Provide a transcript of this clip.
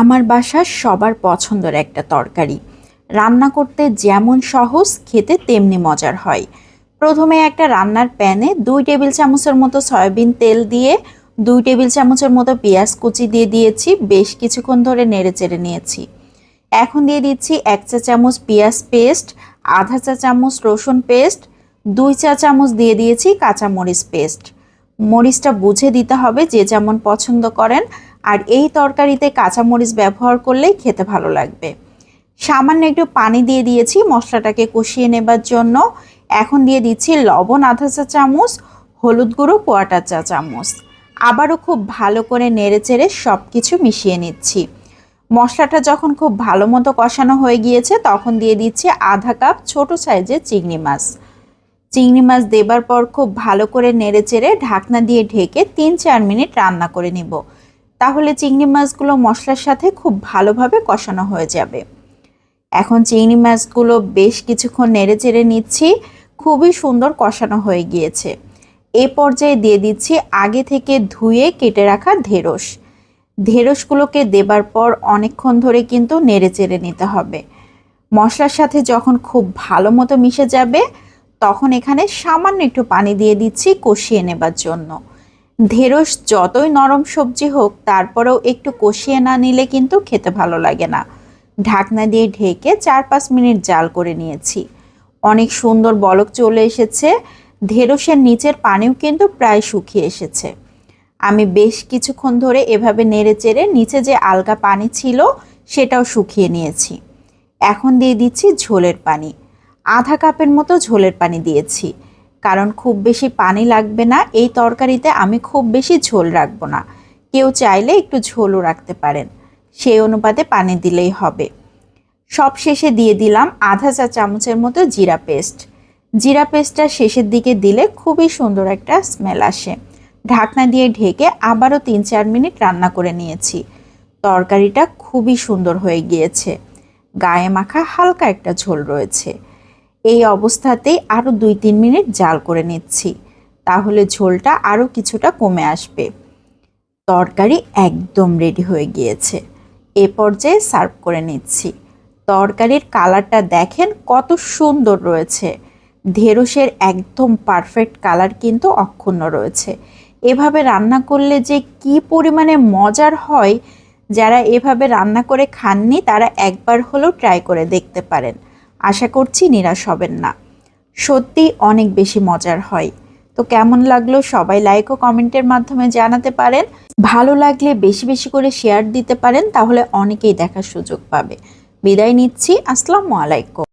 আমার বাসার সবার পছন্দের একটা তরকারি। রান্না করতে যেমন সহজ, খেতে তেমনি মজার হয়। প্রথমে একটা রান্নার প্যানে দুই টেবিল চামচের মতো সয়াবিন তেল দিয়ে, দুই টেবিল চামচের মতো পেঁয়াজ কুচি দিয়ে দিয়েছি, বেশ কিছুক্ষণ ধরে নেড়ে চেড়ে নিয়েছি। এখন দিয়ে দিচ্ছি এক চা চামচ পেঁয়াজ পেস্ট, আধা চা চামচ রসুন পেস্ট, দুই চা চামচ দিয়ে দিয়েছি কাঁচামরিচ পেস্ট। মরিচটা বুঝে দিতে হবে যে যেমন পছন্দ করেন আর এই তরকারিতে কাঁচামরিচ ব্যবহার করলেই খেতে ভালো লাগবে। সামান্য একটু পানি দিয়ে দিয়েছি, মশলাটাকে কষিয়ে নেবার জন্য। এখন দিয়ে দিচ্ছি লবণ আধা চা চামচ, হলুদ গুঁড়ো কোয়াটার চা চামচ। আবারও খুব ভালো করে নেড়ে চেড়ে সব কিছু মিশিয়ে নিচ্ছি। মশলাটা যখন খুব ভালো মতো কষানো হয়ে গিয়েছে, তখন দিয়ে দিচ্ছি আধা কাপ ছোট সাইজের চিংড়ি মাছ। চিংড়ি মাছ দেবার পর খুব ভালো করে নেড়ে চেড়ে ঢাকনা দিয়ে ঢেকে তিন চার মিনিট রান্না করে নিব। তাহলে চিংড়ি মাছগুলো মশলার সাথে খুব ভালোভাবে কষানো হয়ে যাবে। এখন চিংড়ি মাছগুলো বেশ কিছুক্ষণ নেড়ে চেড়ে নিচ্ছি। খুবই সুন্দর কষানো হয়ে গিয়েছে। এ পর্যায়ে দিয়ে দিচ্ছি আগে থেকে ধুয়ে কেটে রাখা ঢেঁড়স। ঢেঁড়সগুলোকে দেবার পর অনেকক্ষণ ধরে কিন্তু নেড়ে চেড়ে নিতে হবে। মশলার সাথে যখন খুব ভালো মতো মিশে যাবে, তখন এখানে সামান্য একটু পানি দিয়ে দিচ্ছি কষিয়ে নেবার জন্য। ঢেঁড়স যতই নরম সবজি হোক, তারপরেও একটু কষিয়ে না নিলে কিন্তু খেতে ভালো লাগে না। ঢাকনা দিয়ে ঢেকে চার পাঁচ মিনিট জাল করে নিয়েছি। অনেক সুন্দর বলক চলে এসেছে। ঢেঁড়সের নিচের পানিও কিন্তু প্রায় শুকিয়ে এসেছে। আমি বেশ কিছুক্ষণ ধরে এভাবে নেড়ে চেড়ে নিচে যে আলগা পানি ছিল, সেটাও শুকিয়ে নিয়েছি। এখন দিয়ে দিচ্ছি ঝোলের পানি। আধা কাপের মতো ঝোলের পানি দিয়েছি। কারণ খুব বেশি পানি লাগবে না, এই তরকারিতে আমি খুব বেশি ঝোল রাখব না। কেউ চাইলে একটু ঝোলও রাখতে পারেন সেই অনুপাতে পানি দিলেই হবে। সব শেষে দিয়ে দিলাম আধা চা চামচের মতো জিরা পেস্ট। জিরা পেস্টটা শেষের দিকে দিলে খুবই সুন্দর একটা স্মেল আসে। ঢাকনা দিয়ে ঢেকে আবারও তিন চার মিনিট রান্না করে নিয়েছি। তরকারিটা খুবই সুন্দর হয়ে গিয়েছে। গায়ে মাখা হালকা একটা ঝোল রয়েছে। এই অবস্থাতেই আরও দুই তিন মিনিট জাল করে নিচ্ছি, তাহলে ঝোলটা আরও কিছুটা কমে আসবে। তরকারি একদম রেডি হয়ে গিয়েছে। এ পর্যায়ে সার্ভ করে নিচ্ছি। তরকারির কালারটা দেখেন কত সুন্দর রয়েছে। ঢেঁড়সের একদম পারফেক্ট কালার কিন্তু অক্ষুণ্ণ রয়েছে। এভাবে রান্না করলে যে কি পরিমাণে মজার হয়, যারা এভাবে রান্না করে খাননি, তারা একবার হলেও ট্রাই করে দেখতে পারেন। আশা করছি নিরাশ হবেন না। সত্যি অনেক বেশি মজার হয়। তো কেমন লাগল সবাই লাইক ও কমেন্টের মাধ্যমে জানাতে পারেন। ভালো লাগলে বেশি বেশি করে শেয়ার দিতে পারেন, তাহলে অনেকেই দেখার সুযোগ পাবে। বিদায় নিচ্ছি, আসসালামু আলাইকুম।